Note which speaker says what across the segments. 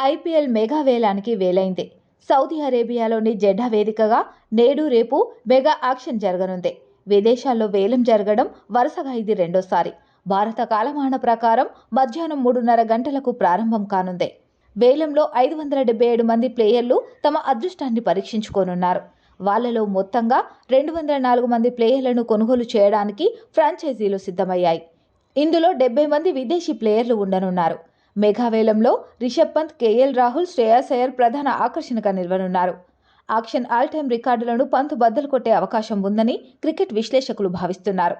Speaker 1: IPL mega వేలానికి వేలైంది. Saudi అరేబియాలోని జెడ్డా వేదికగా నేడు రేపు మెగా యాక్షన్ జరగనుంది. విదేశాల్లో వేలం జరగడం వరుసగా ఇది రెండోసారి. భారత కాలమాన ప్రకారం మధ్యాహ్నం మూడున్నర గంటలకు ప్రారంభం కానుంది. వేలంలో ఐదు వందల డెబ్బై ఏడు మంది ప్లేయర్లు తమ అదృష్టాన్ని పరీక్షించుకోనున్నారు. వాళ్ళలో మొత్తంగా రెండు వందల నాలుగు మంది ప్లేయర్లను కొనుగోలు చేయడానికి ఫ్రాంచైజీలు సిద్ధమయ్యాయి. ఇందులో డెబ్బై మంది విదేశీ ప్లేయర్లు ఉండనున్నారు. మేఘావేలంలో రిషబ్ పంత్ కేఎల్ రాహుల్ శ్రేయాస్ అయ్యర్ ప్రధాన ఆకర్షణగా నిలవనున్నారు ఆక్షన్ ఆల్ టైమ్ రికార్డులను పంత్ బద్దలు కొట్టే అవకాశం ఉందని క్రికెట్ విశ్లేషకులు భావిస్తున్నారు.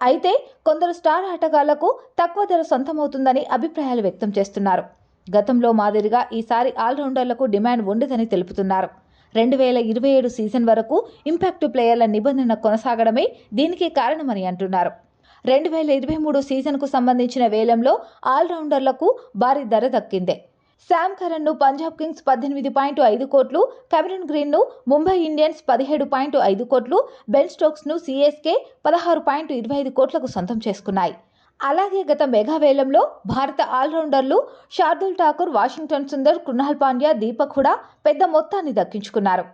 Speaker 1: అయితే కొందరు స్టార్ ఆటగాళ్ళకు తక్కువ ధర సొంతమవుతుందని అభిప్రాయాలు వ్యక్తం చేస్తున్నారు. గతంలో మాదిరిగా ఈసారి ఆల్రౌండర్లకు డిమాండ్ ఉండదని తెలుపుతున్నారు. రెండు వేల ఇరవై ఏడు సీజన్ వరకు ఇంపాక్ట్ ప్లేయర్ల నిబంధన కొనసాగడమే దీనికి కారణమని అంటున్నారు. రెండు వేల ఇరవై మూడు సీజన్కు సంబంధించిన వేలంలో ఆల్రౌండర్లకు భారీ ధర దక్కిందే. శామ్ కరణ్ను పంజాబ్ కింగ్స్ పద్దెనిమిది పాయింట్ ఐదు కోట్లు కెమెరన్ గ్రీన్ను ముంబై ఇండియన్స్ పదిహేడు పాయింట్ ఐదు కోట్లు బెన్ స్టోక్స్ను సిఎస్కే పదహారు పాయింట్ ఇరవై ఐదు కోట్లకు సొంతం చేసుకున్నాయి. అలాగే గత మెగా వేలంలో భారత ఆల్రౌండర్లు శార్దుల్ ఠాకూర్ వాషింగ్టన్ సుందర్ కృణాల్ పాండ్యా దీపక్ హుడా పెద్ద మొత్తాన్ని దక్కించుకున్నారు.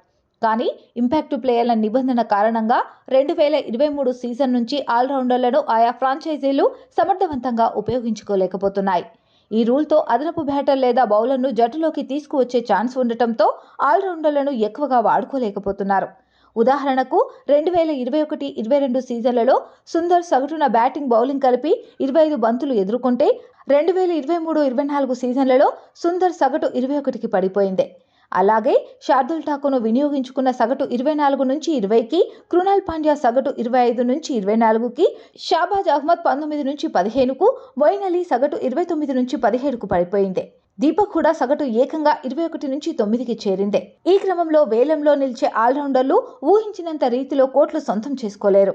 Speaker 1: కానీ ఇంపాక్ట్ ప్లేయర్ల నిబంధన కారణంగా రెండు వేల ఇరవై మూడు సీజన్ నుంచి ఆల్రౌండర్లను ఆయా ఫ్రాంచైజీలు సమర్థవంతంగా ఉపయోగించుకోలేకపోతున్నాయి. ఈ రూల్తో అదనపు బ్యాటర్ లేదా బౌలర్ను జట్టులోకి తీసుకువచ్చే ఛాన్స్ ఉండటంతో ఆల్రౌండర్లను ఎక్కువగా వాడుకోలేకపోతున్నారు. ఉదాహరణకు రెండు వేల ఇరవై ఒకటి ఇరవై రెండు సీజన్లలో సుందర్ సగటున బ్యాటింగ్ బౌలింగ్ కలిపి ఇరవై ఐదు బంతులు ఎదుర్కొంటే రెండు వేల ఇరవై మూడు ఇరవై నాలుగు సీజన్లలో సుందర్ సగటు ఇరవై ఒకటికి పడిపోయింది. అలాగే శార్దుల్ ఠాకూర్ను వినియోగించుకున్న సగటు ఇరవై నాలుగు నుంచి ఇరవైకి కృణాల్ పాండ్యా సగటు ఇరవై ఐదు నుంచి ఇరవై నాలుగుకి షాబాజ్ అహ్మద్ పంతొమ్మిది నుంచి పదిహేనుకు మొయిన్ అలీ సగటు ఇరవై తొమ్మిది నుంచి పదిహేడుకు పడిపోయింది. దీపక్ కూడా సగటు ఏకంగా ఇరవై ఒకటి నుంచి తొమ్మిదికి చేరింది. ఈ క్రమంలో వేలంలో నిలిచే ఆల్రౌండర్లు ఊహించినంత రీతిలో కోట్లు సొంతం చేసుకోలేరు.